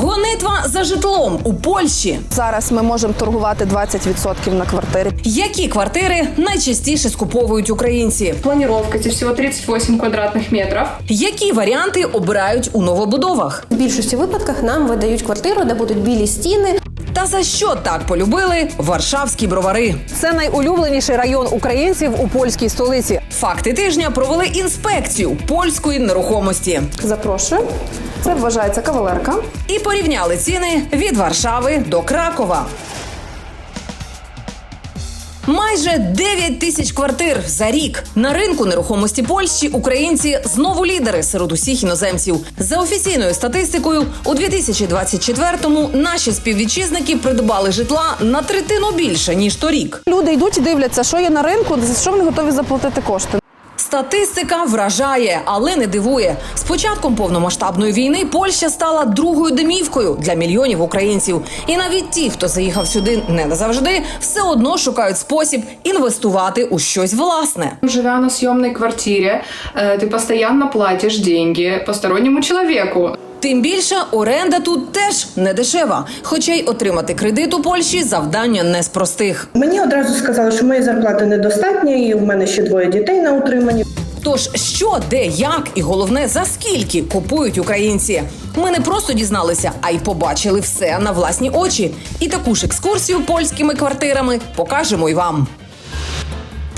Гонитва за житлом у Польщі. Зараз ми можемо торгувати 20% на квартири. Які квартири найчастіше скуповують українці? Планіровка це всього 38 квадратних метрів. Які варіанти обирають у новобудовах? В більшості випадках нам видають квартиру, де будуть білі стіни. Та за що так полюбили варшавські бровари? Це найулюбленіший район українців у польській столиці. Факти тижня провели інспекцію польської нерухомості Запрошую. Це вважається кавалерка. і порівняли ціни від Варшави до Кракова. Майже 9 тисяч квартир за рік на ринку нерухомості Польщі українці знову лідери серед усіх іноземців. За офіційною статистикою, у 2024-му наші співвітчизники придбали житла на третину більше ніж торік. Люди йдуть і дивляться, що є на ринку, за що вони готові заплатити кошти. Статистика вражає, але не дивує. З початком повномасштабної війни Польща стала другою домівкою для мільйонів українців. І навіть ті, хто заїхав сюди не назавжди, все одно шукають спосіб інвестувати у щось власне. Живя на съемной квартире, э, ты постоянно платишь деньги постороннему человеку. Тим більше оренда тут теж не дешева. Хоча й отримати кредит у Польщі завдання не з простих. Мені одразу сказали, що моєї зарплати недостатньо, і в мене ще двоє дітей на утриманні. Тож що, де, як і головне за скільки купують українці. Ми не просто дізналися, а й побачили все на власні очі. І таку ж екскурсію польськими квартирами покажемо й вам.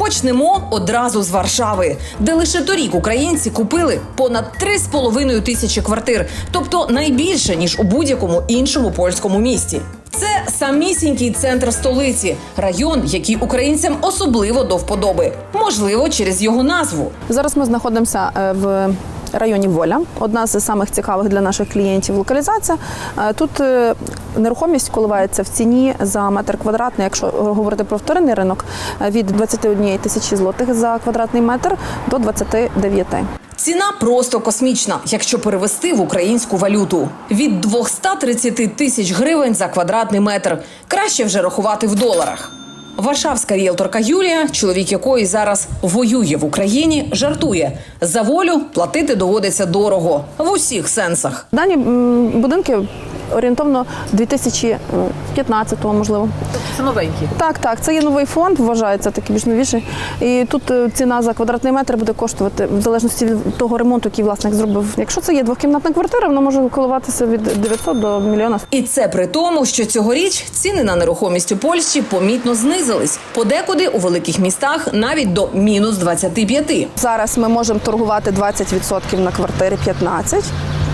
Почнемо одразу з Варшави, де лише торік українці купили понад 3,5 тисячі квартир, тобто найбільше ніж у будь-якому іншому польському місті. Це самісінький центр столиці, район, який українцям особливо до вподоби, можливо, через його назву. Зараз ми знаходимося е, в районі Воля. Одна з самих цікавих для наших клієнтів локалізація. Е, Тут е, нерухомість коливається в ціні за метр квадратний, якщо говорити про вторинний ринок, е, від 21 тисячі злотих за квадратний метр до 29. Ціна просто космічна, якщо перевести в українську валюту. Від 230 тисяч гривень за квадратний метр. Краще вже рахувати в доларах. Варшавська ріелторка Юлія, чоловік якої зараз воює в Україні, жартує за волю платити доводиться дорого в усіх сенсах. Дані будинки орієнтовно 2015-го, можливо. Це новенькі. Так, так, це є новий фонд, вважається такий більш новіший. І тут е, ціна за квадратний метр буде коштувати в залежності від того ремонту, який власник зробив. Якщо це є двохкімнатна квартира, вона може коливатися від 900 до мільйона. І це при тому, що цьогоріч ціни на нерухомість у Польщі помітно знизились. Подекуди у великих містах навіть до мінус 25. Зараз ми можемо торгувати 20% на квартирі 15%.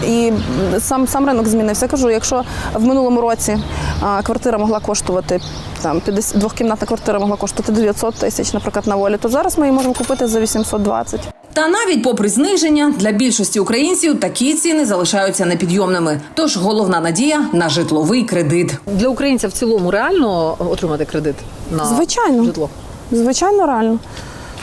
І сам сам ринок змінився. Кажу, якщо в минулому році а, квартира могла коштувати там 50, двохкімнатна квартира могла коштувати 900 тисяч, наприклад, на волі, то зараз ми її можемо купити за 820. Та навіть попри зниження для більшості українців такі ціни залишаються непідйомними. Тож головна надія на житловий кредит. Для українця в цілому реально отримати кредит на Звичайно. житло. Звичайно, реально.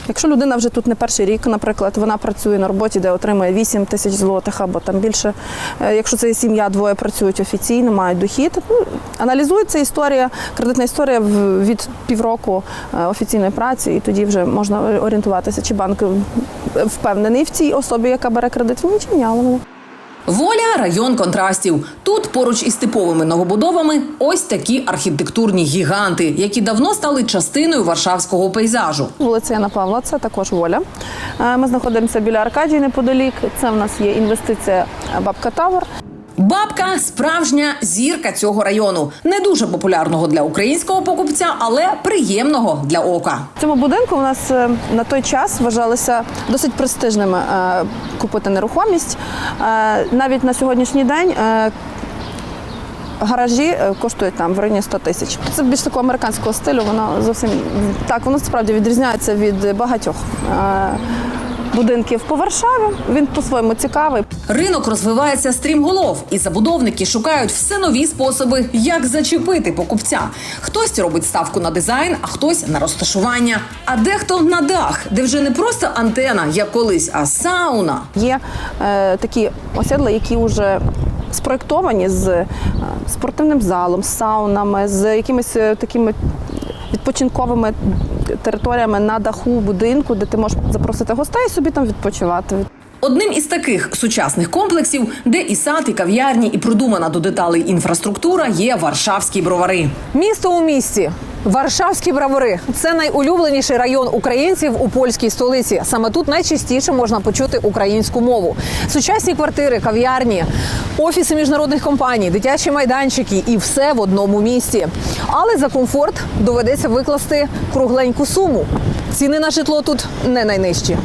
Якщо людина вже тут не перший рік, наприклад, вона працює на роботі, де отримує 8 тисяч злотих або там більше. Е, Якщо це сім'я, двоє працюють офіційно, мають дохід. Ну, аналізується історія, кредитна історія від півроку е, офіційної праці, і тоді вже можна орієнтуватися, чи банк е, впевнений в цій особі, яка бере кредит, він чи ні, район контрастів. Тут поруч із типовими новобудовами ось такі архітектурні гіганти, які давно стали частиною варшавського пейзажу. Вулиця Яна Павла, це також воля. Е, Ми знаходимося біля Аркадії неподалік. Це в нас є інвестиція Бабка Тавер. Бабка справжня зірка цього району, не дуже популярного для українського покупця, але приємного для ока. В цьому будинку у нас е, на той час вважалися досить престижними е, купити нерухомість. Е, Навіть на сьогоднішній день. Гаражі коштують там в районі 100 тисяч. Це більш такого американського стилю. Воно зовсім так, воно справді відрізняється від багатьох будинків по Варшаві. Він по-своєму цікавий. Ринок розвивається стрімголов, і забудовники шукають все нові способи, як зачепити покупця. Хтось робить ставку на дизайн, а хтось на розташування. А дехто на дах, де вже не просто антена, як колись, а сауна. Є е, такі осідла, які вже спроєктовані з е, спортивним залом, з саунами, з якимись е, такими відпочинковими територіями на даху будинку, де ти можеш запросити гостей і собі там відпочивати. Одним із таких сучасних комплексів, де і сад, і кав'ярні, і продумана до деталей інфраструктура, є Варшавські бровари. Місто у місті. Варшавські бравари це найулюбленіший район українців у польській столиці. Саме тут найчастіше можна почути українську мову. Сучасні квартири, кав'ярні, офіси міжнародних компаній, дитячі майданчики і все в одному місті. Але за комфорт доведеться викласти кругленьку суму. Ціни на житло тут не найнижчі.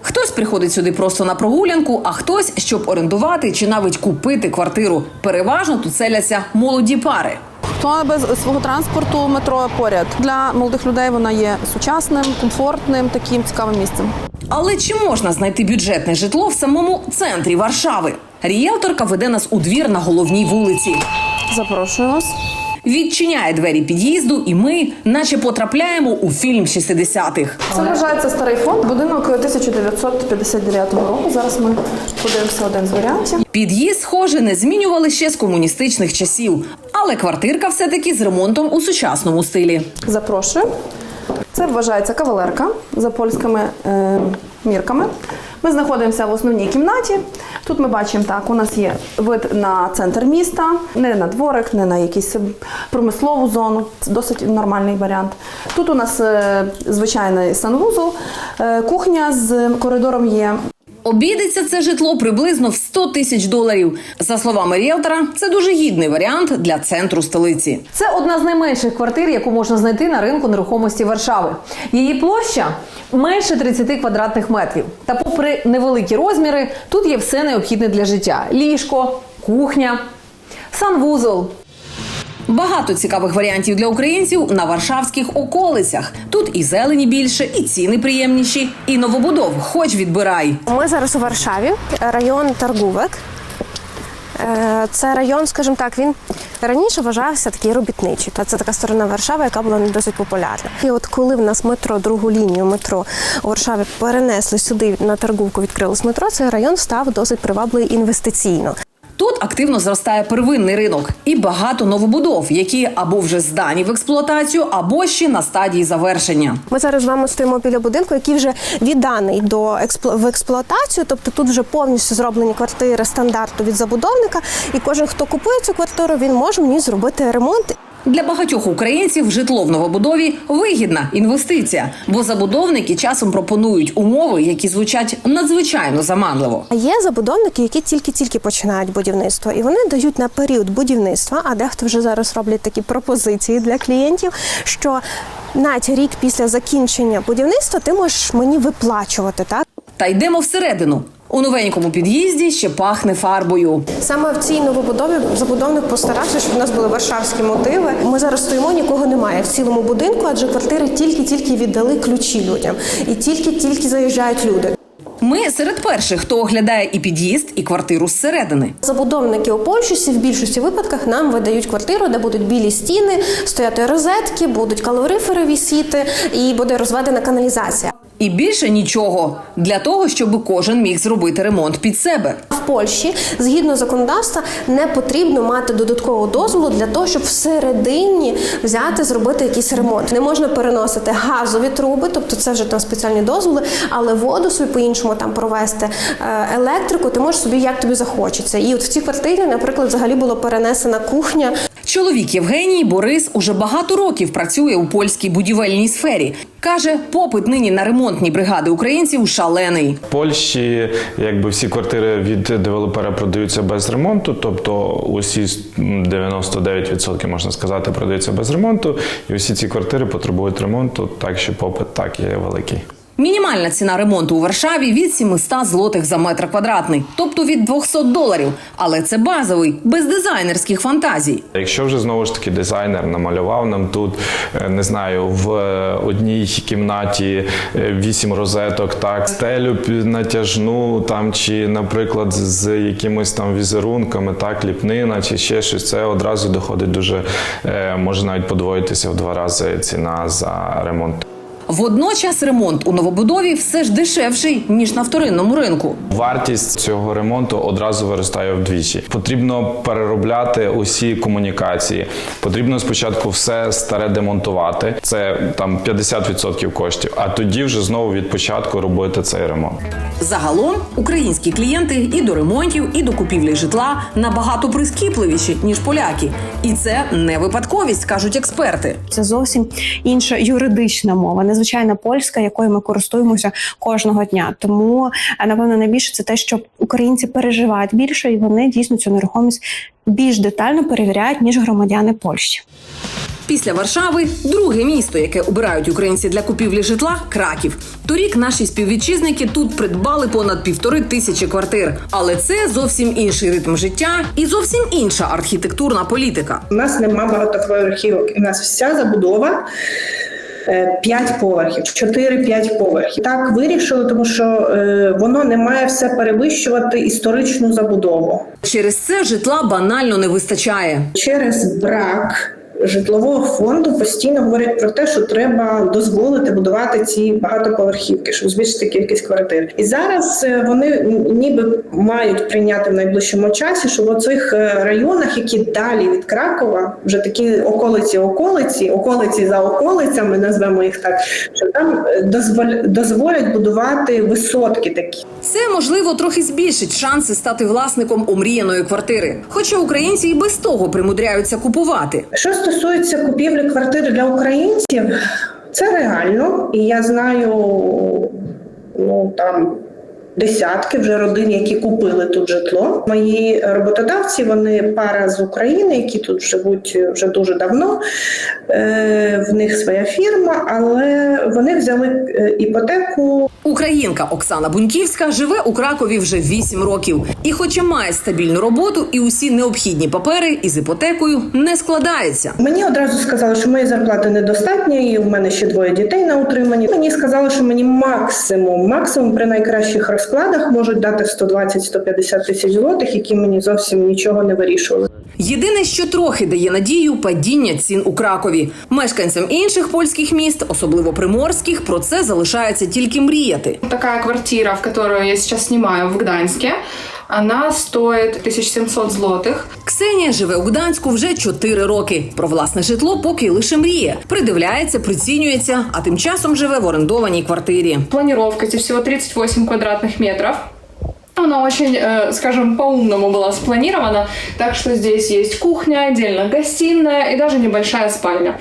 Хтось приходить сюди просто на прогулянку, а хтось, щоб орендувати чи навіть купити квартиру. Переважно тут селяться молоді пари. Хто без свого транспорту метро поряд для молодих людей вона є сучасним, комфортним, таким цікавим місцем. Але чи можна знайти бюджетне житло в самому центрі Варшави? Ріелторка веде нас у двір на головній вулиці. Запрошую вас. Відчиняє двері під'їзду, і ми, наче потрапляємо у фільм 60-х. Це вважається старий фонд, будинок 1959 року. Зараз ми подивимося один з варіантів. Під'їзд, схоже, не змінювали ще з комуністичних часів, але квартирка все-таки з ремонтом у сучасному стилі. Запрошую. Це вважається кавалерка за польськими е, мірками. Ми знаходимося в основній кімнаті. Тут ми бачимо так, у нас є вид на центр міста, не на дворик, не на якусь промислову зону. Це досить нормальний варіант. Тут у нас е, звичайний санвузол, е, кухня з коридором є. Обійдеться це житло приблизно в 100 тисяч доларів. За словами ріелтора, це дуже гідний варіант для центру столиці. Це одна з найменших квартир, яку можна знайти на ринку нерухомості Варшави. Її площа менше 30 квадратних метрів. Та, попри невеликі розміри, тут є все необхідне для життя: ліжко, кухня, санвузол. Багато цікавих варіантів для українців на варшавських околицях. Тут і зелені більше, і ціни приємніші, і новобудов, хоч відбирай. Ми зараз у Варшаві, район Таргувек. Е, Це район, скажімо так, він раніше вважався такий робітничий. Та це така сторона Варшави, яка була не досить популярна. І от коли в нас метро, другу лінію метро у Варшаві перенесли сюди на Таргувку, відкрилось метро, цей район став досить привабливий інвестиційно. Тут активно зростає первинний ринок і багато новобудов, які або вже здані в експлуатацію, або ще на стадії завершення. Ми зараз з вами стоїмо біля будинку, який вже відданий до експло- в експлуатацію. Тобто тут вже повністю зроблені квартири стандарту від забудовника, і кожен, хто купує цю квартиру, він може в ній зробити ремонт. Для багатьох українців житло в новобудові вигідна інвестиція, бо забудовники часом пропонують умови, які звучать надзвичайно заманливо. Є забудовники, які тільки-тільки починають будівництво, і вони дають на період будівництва, а дехто вже зараз роблять такі пропозиції для клієнтів, що навіть рік після закінчення будівництва ти можеш мені виплачувати так. Та йдемо всередину. У новенькому під'їзді ще пахне фарбою. Саме в цій новобудові забудовник постарався, щоб в нас були варшавські мотиви. Ми зараз стоїмо, нікого немає в цілому будинку, адже квартири тільки-тільки віддали ключі людям, і тільки-тільки заїжджають люди. Ми серед перших, хто оглядає і під'їзд, і квартиру зсередини. Забудовники у Польщі в більшості випадках нам видають квартиру, де будуть білі стіни, стояти розетки, будуть калорифери вісіти і буде розведена каналізація. І більше нічого для того, щоб кожен міг зробити ремонт під себе. В Польщі, згідно законодавства, не потрібно мати додаткового дозволу для того, щоб всередині взяти зробити якийсь ремонт. Не можна переносити газові труби, тобто це вже там спеціальні дозволи, але воду собі по-іншому там провести е, електрику. Ти можеш собі як тобі захочеться. І от в цій квартирі, наприклад, взагалі було перенесена кухня. Чоловік Євгеній Борис уже багато років працює у польській будівельній сфері. Каже, попит нині на ремонтні бригади українців шалений. В Польщі якби всі квартири від девелопера продаються без ремонту, тобто усі 99% можна сказати продаються без ремонту, і усі ці квартири потребують ремонту, так що попит так є великий. Мінімальна ціна ремонту у Варшаві від 700 злотих за метр квадратний, тобто від 200 доларів. Але це базовий, без дизайнерських фантазій. Якщо вже знову ж таки дизайнер намалював нам тут, е, не знаю, в е, одній кімнаті е, вісім розеток, так, стелю натяжну там, чи, наприклад, з якимось там візерунками, так, ліпнина, чи ще щось, це одразу доходить дуже, може навіть подвоїтися в два рази ціна за ремонт. Водночас ремонт у новобудові все ж дешевший ніж на вторинному ринку. Вартість цього ремонту одразу виростає вдвічі. Потрібно переробляти усі комунікації. Потрібно спочатку все старе демонтувати. Це там 50% коштів. А тоді вже знову від початку робити цей ремонт. Загалом українські клієнти і до ремонтів, і до купівлі житла набагато прискіпливіші ніж поляки, і це не випадковість, кажуть експерти. Це зовсім інша юридична мова, незвичайна польська, якою ми користуємося кожного дня. Тому е, напевно найбільше це те, що українці переживають більше, і вони дійсно цю нерухомість більш детально перевіряють ніж громадяни Польщі. Після Варшави друге місто, яке обирають українці для купівлі житла Краків. Торік наші співвітчизники тут придбали понад півтори тисячі квартир. Але це зовсім інший ритм життя і зовсім інша архітектурна політика. У нас нема багатоповерхівок. У нас вся забудова. 5 поверхів, 4-5 поверхів. Так вирішили, тому що е, воно не має все перевищувати історичну забудову. Через це житла банально не вистачає. Через брак житлового фонду постійно говорять про те, що треба дозволити будувати ці багатоповерхівки, щоб збільшити кількість квартир. І зараз е, вони ніби мають прийняти в найближчому часі, що в оцих е, районах, які далі від Кракова, вже такі околиці, околиці, околиці за околицями, назвемо їх так, що там е, дозволь- дозволять будувати висотки такі. Це можливо трохи збільшить шанси стати власником омріяної квартири. Хоча українці і без того примудряються купувати. Що стосується купівлі квартир для українців, це реально, і я знаю ну там. Десятки вже родин, які купили тут житло. Мої роботодавці вони пара з України, які тут живуть вже дуже давно. Е, в них своя фірма, але вони взяли е, іпотеку Українка Оксана Буньківська живе у Кракові вже 8 років. І, хоча має стабільну роботу і усі необхідні папери із іпотекою не складається. Мені одразу сказали, що моєї зарплати недостатньо, і в мене ще двоє дітей на утриманні. Мені сказали, що мені максимум, максимум при найкращих розкладах можуть дати 120-150 тисяч злотих, які мені зовсім нічого не вирішували. Єдине, що трохи дає надію падіння цін у Кракові. Мешканцям інших польських міст, особливо приморських, про це залишається тільки мріяти. Така квартира, в яку я зараз знімаю в Гданьске, она стоит 1700 злотых. Ксенія живе у Гданську вже 4 роки. Про власне житло поки лише мріє. Придивляється, прицінюється, а тим часом живе в орендованій квартирі. Планировка здесь всего 38 квадратных метров. Она очень, э, скажем, по-умному была спланирована, так что здесь есть кухня, отдельно гостиная и даже небольшая спальня.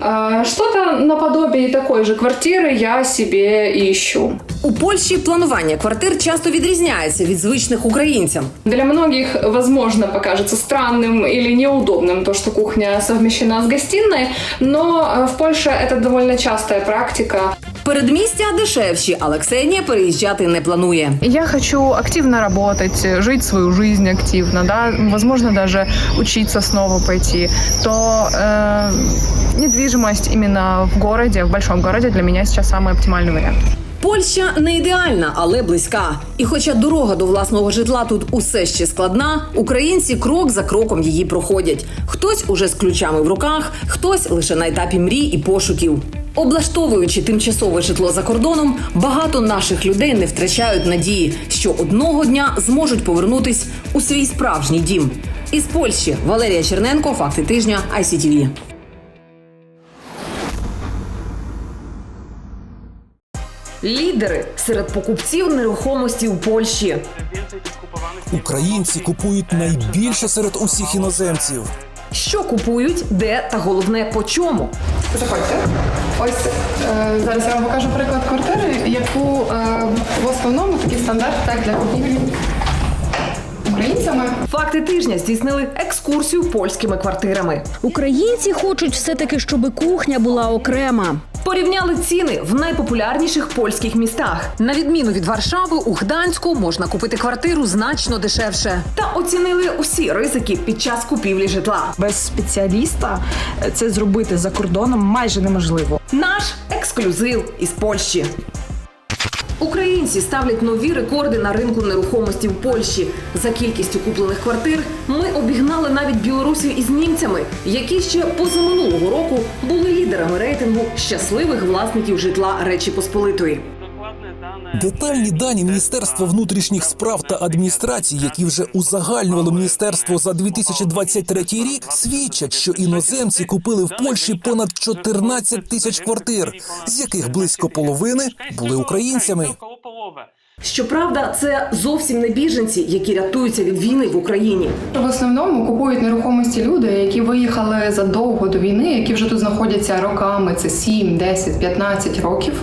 Э, Что-то наподобие такой же квартиры я себе ищу. У Польщі планування квартир часто відрізняється від звичних українцям. Для многих, возможно, покажется странным или неудобным то, что кухня совмещена с гостиной, но э, в Польше это довольно частая практика. Передмістя дешевші, але Ксенія переїжджати не планує. Я хочу активно работать, жить свою жизнь активно, да, возможно даже учиться снова пойти, то э, недвижимость именно в городе, в большом городе для меня сейчас самый оптимальный вариант. Польща не ідеальна, але близька. І хоча дорога до власного житла тут усе ще складна, українці крок за кроком її проходять. Хтось уже з ключами в руках, хтось лише на етапі мрій і пошуків. Облаштовуючи тимчасове житло за кордоном, багато наших людей не втрачають надії, що одного дня зможуть повернутись у свій справжній дім. Із Польщі Валерія Черненко, факти тижня ICTV. Лідери серед покупців нерухомості у Польщі. Українці купують найбільше серед усіх іноземців. Що купують, де та головне по чому. Заходьте. Ось е, зараз я вам покажу приклад квартири, яку е, в основному такий стандарт так для купівлі українцями. Факти тижня здійснили екскурсію польськими квартирами. Українці хочуть все-таки, щоб кухня була окрема. Порівняли ціни в найпопулярніших польських містах. На відміну від Варшави, у Гданську можна купити квартиру значно дешевше. Та оцінили усі ризики під час купівлі житла. Без спеціаліста це зробити за кордоном майже неможливо. Наш ексклюзив із Польщі. Українці ставлять нові рекорди на ринку нерухомості в Польщі. За кількістю куплених квартир ми обігнали навіть білорусів із німцями, які ще позаминулого року були лідерами рейтингу щасливих власників житла Речі Посполитої. Детальні дані Міністерства внутрішніх справ та адміністрації, які вже узагальнювало міністерство за 2023 рік, свідчать, що іноземці купили в Польщі понад 14 тисяч квартир, з яких близько половини були українцями. Щоправда, це зовсім не біженці, які рятуються від війни в Україні. В основному купують нерухомості люди, які виїхали задовго до війни, які вже тут знаходяться роками. Це 7, 10, 15 років,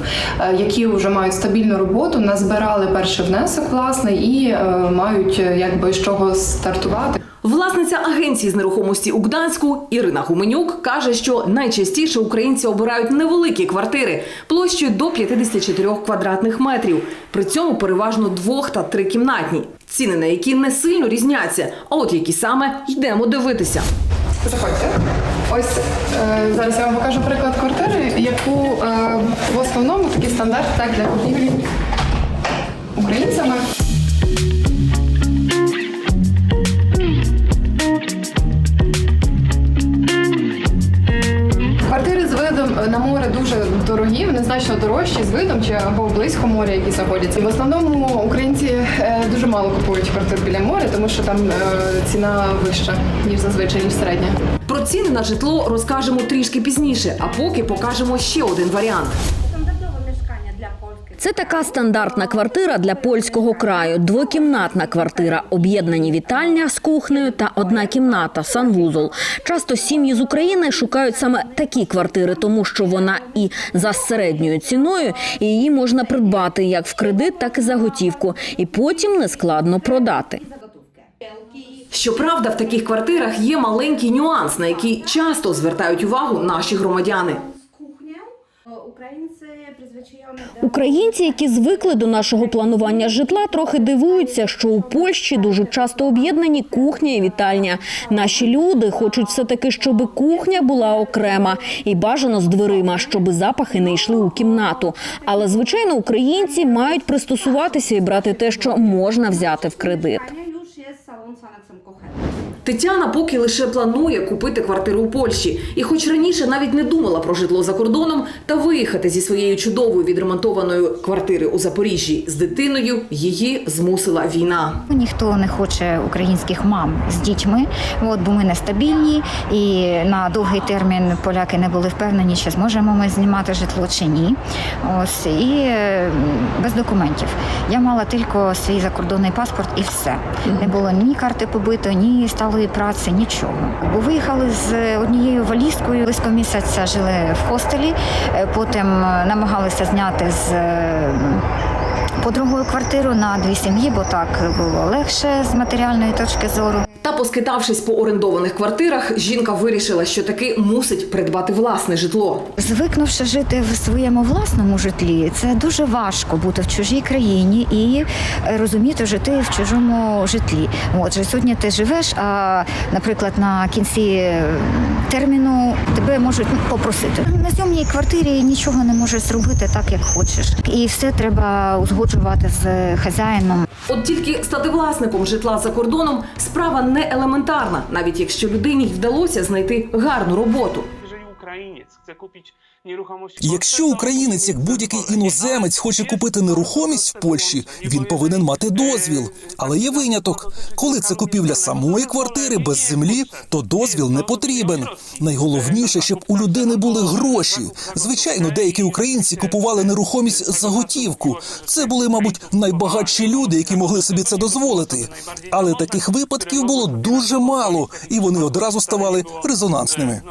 е, які вже мають стабільну роботу, назбирали перший внесок, власне, і е, мають е, якби з чого стартувати. Власниця агенції з нерухомості у Гданську Ірина Гуменюк каже, що найчастіше українці обирають невеликі квартири площею до 54 квадратних метрів. При цьому переважно двох та трикімнатні. Ціни на які не сильно різняться. А от які саме йдемо дивитися. Заходьте. Ось е, зараз я вам покажу приклад квартири, яку е, в основному такий стандарт так для купівлі українцями. Значно дорожчі з видом чи або близько моря, які знаходяться. В основному українці е, дуже мало купують квартир біля моря, тому що там е, ціна вища ніж зазвичай ніж середня. Про ціни на житло розкажемо трішки пізніше, а поки покажемо ще один варіант. Це така стандартна квартира для польського краю. Двокімнатна квартира, об'єднані вітальня з кухнею та одна кімната, санвузол. Часто сім'ї з України шукають саме такі квартири, тому що вона і за середньою ціною, і її можна придбати як в кредит, так і за готівку, і потім нескладно продати. Щоправда, в таких квартирах є маленький нюанс, на який часто звертають увагу наші громадяни. Українці, які звикли до нашого планування житла, трохи дивуються, що у Польщі дуже часто об'єднані кухня і вітальня. Наші люди хочуть все таки, щоб кухня була окрема і бажано з дверима, щоб запахи не йшли у кімнату. Але звичайно, українці мають пристосуватися і брати те, що можна взяти в кредит. Тетяна поки лише планує купити квартиру у Польщі, і хоч раніше навіть не думала про житло за кордоном та виїхати зі своєю чудовою відремонтованої квартири у Запоріжжі з дитиною, її змусила війна. Ніхто не хоче українських мам з дітьми, от, бо ми нестабільні, і на довгий термін поляки не були впевнені, чи зможемо ми знімати житло чи ні. Ось і е, без документів. Я мала тільки свій закордонний паспорт і все. Не було ні карти побиту, ні сталої праці, нічого. Бо виїхали з однією валізкою, близько місяця жили в хостелі, е, потім е, намагалися зняти з. Е, Подругою квартиру на дві сім'ї, бо так було легше з матеріальної точки зору. Та поскитавшись по орендованих квартирах, жінка вирішила, що таки мусить придбати власне житло. Звикнувши жити в своєму власному житлі, це дуже важко бути в чужій країні і розуміти жити в чужому житлі. Отже, сьогодні ти живеш, а наприклад, на кінці терміну тебе можуть ну, попросити. На зйомній квартирі нічого не можеш зробити так, як хочеш, і все треба узгоджувати з хазяїном. От тільки стати власником житла за кордоном справа не елементарна, навіть якщо людині й вдалося знайти гарну роботу. Якщо українець, як будь-який іноземець, хоче купити нерухомість в Польщі, він повинен мати дозвіл. Але є виняток. Коли це купівля самої квартири без землі, то дозвіл не потрібен. Найголовніше, щоб у людини були гроші. Звичайно, деякі українці купували нерухомість за готівку. Це були, мабуть, найбагатші люди, які могли собі це дозволити. Але таких випадків було дуже мало, і вони одразу ставали резонансними.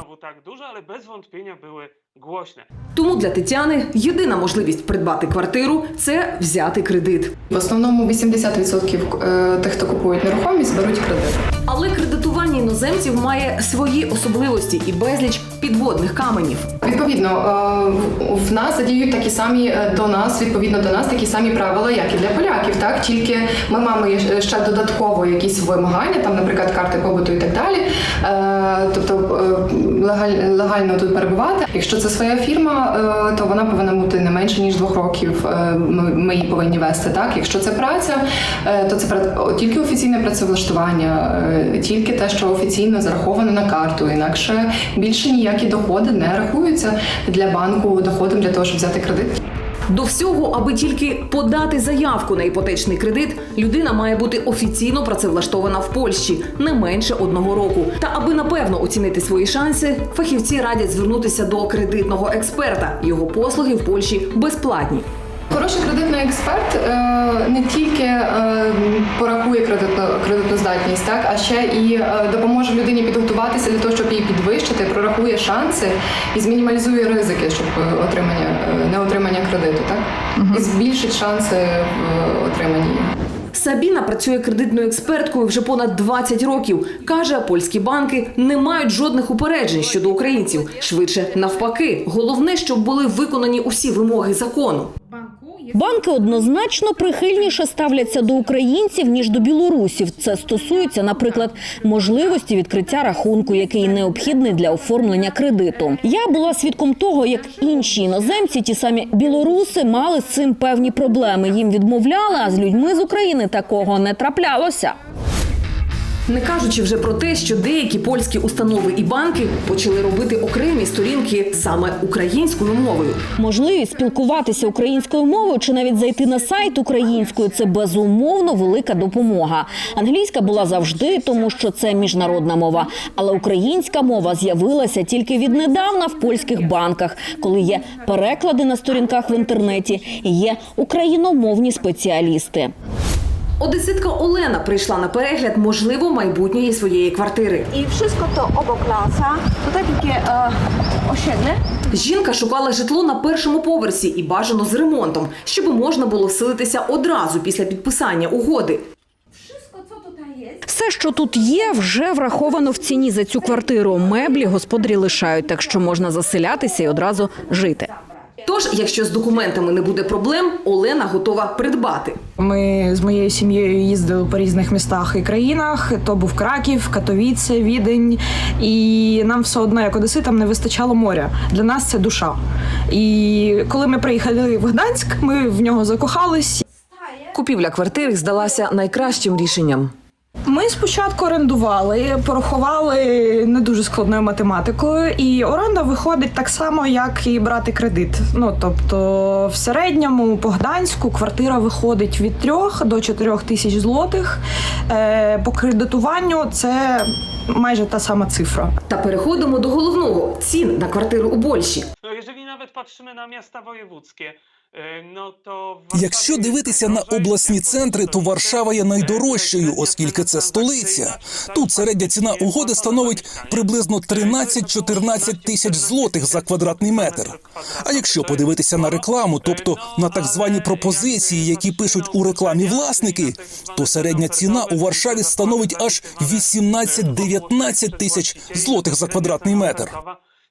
Тому для Тетяни єдина можливість придбати квартиру це взяти кредит. В основному 80% е, тих, хто купують нерухомість, беруть кредит. Але кредитування іноземців має свої особливості і безліч підводних каменів. Відповідно, е, в- нас задіють такі самі е, до нас, відповідно до нас, такі самі правила, як і для поляків. Так тільки ми маємо ще додатково якісь вимагання, там, наприклад, карти побуту і так далі. Е, Тобто е, легаль- легально тут перебувати. Якщо це своя фірма, е, то вона повинна бути не менше ніж двох років. е, Ми, її повинні вести. Так, якщо це праця, е, то це тільки офіційне працевлаштування, е, тільки те, що офіційно зараховано на карту. Інакше більше ніякі доходи не рахуються для банку доходом для того, щоб взяти кредит. До всього, аби тільки подати заявку на іпотечний кредит, людина має бути офіційно працевлаштована в Польщі не менше одного року. Та аби напевно оцінити свої шанси, фахівці радять звернутися до кредитного експерта. Його послуги в Польщі безплатні. Хороший кредитний експерт е, не тільки е, порахує кредитну так, а ще і е, допоможе людині підготуватися для того, щоб її підвищити, прорахує шанси і змінімалізує ризики, щоб отримання не отримання кредиту, так і збільшить шанси її. Сабіна працює кредитною експерткою вже понад 20 років. каже, польські банки не мають жодних упереджень щодо українців. Швидше навпаки, головне, щоб були виконані усі вимоги закону. Банки однозначно прихильніше ставляться до українців ніж до білорусів. Це стосується, наприклад, можливості відкриття рахунку, який необхідний для оформлення кредиту. Я була свідком того, як інші іноземці, ті самі білоруси, мали з цим певні проблеми. Їм відмовляли, а з людьми з України такого не траплялося. Не кажучи вже про те, що деякі польські установи і банки почали робити окремі сторінки саме українською мовою. Можливість спілкуватися українською мовою чи навіть зайти на сайт українською це безумовно велика допомога. Англійська була завжди, тому що це міжнародна мова. Але українська мова з'явилася тільки віднедавна в польських банках, коли є переклади на сторінках в інтернеті і є україномовні спеціалісти. Одеситка Олена прийшла на перегляд можливо майбутньої своєї квартири. І wszystko to obok lasa. Tutaj takie e, osiedle. Жінка шукала житло на першому поверсі і бажано з ремонтом, щоб можна було вселитися одразу після підписання угоди. Все, що тут є, вже враховано в ціні за цю квартиру. Меблі господарі лишають, так що можна заселятися і одразу жити. Тож, якщо з документами не буде проблем, Олена готова придбати. Ми з моєю сім'єю їздили по різних містах і країнах. То був Краків, Катовіце, Відень. І нам все одно, як одеситам, не вистачало моря. Для нас це душа. І коли ми приїхали в Гданськ, ми в нього закохались. Купівля квартири здалася найкращим рішенням. Ми спочатку орендували, порахували не дуже складною математикою, і оренда виходить так само, як і брати кредит. Ну тобто, в середньому по Гданську квартира виходить від 3 до 4 тисяч злотих. Е, по кредитуванню це майже та сама цифра. Та переходимо до головного цін на квартиру у Польщі. No jeżeli nawet patrzymy na miasta wojewódzkie, y, no to... Якщо дивитися на обласні центри, то Варшава є найдорожчою, оскільки це столиця. Тут середня ціна угоди становить приблизно 13-14 тисяч злотих за квадратний метр. А якщо подивитися на рекламу, тобто на так звані пропозиції, які пишуть у рекламі власники, то середня ціна у Варшаві становить аж 18-19 тисяч злотих за квадратний метр.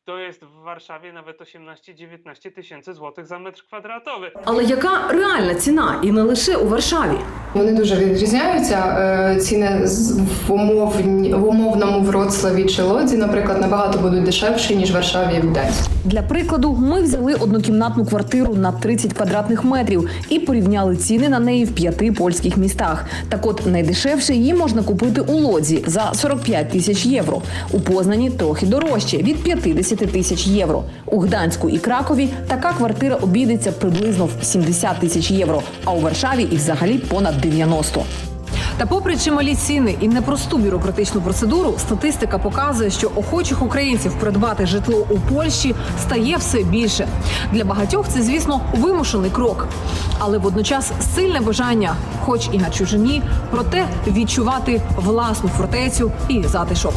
To jest w Warszawie nawet 18-19 tysięcy złotych za metr kwadratowy. Але яка реальна ціна і не лише у Варшаві? Вони дуже відрізняються. Е, Ціни з- в умовні в умовному Вроцлаві чи Лодзі, наприклад, набагато будуть дешевші ніж в Варшаві і в Гданську. Для прикладу, ми взяли однокімнатну квартиру на 30 квадратних метрів і порівняли ціни на неї в п'яти польських містах. Так от найдешевше її можна купити у Лодзі за 45 тисяч євро. У Познані трохи дорожче від 50 тисяч євро. У Гданську і Кракові така квартира обійдеться приблизно в 70 тисяч євро, а у Варшаві і взагалі понад 90. Та попри чималі ціни і непросту бюрократичну процедуру, статистика показує, що охочих українців придбати житло у Польщі стає все більше. Для багатьох це, звісно, вимушений крок, але водночас сильне бажання, хоч і на чужині, проте відчувати власну фортецю і затишок.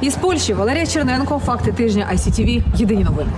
Із Польщі Валерія Черненко, факти тижня ICTV, Єдині новини.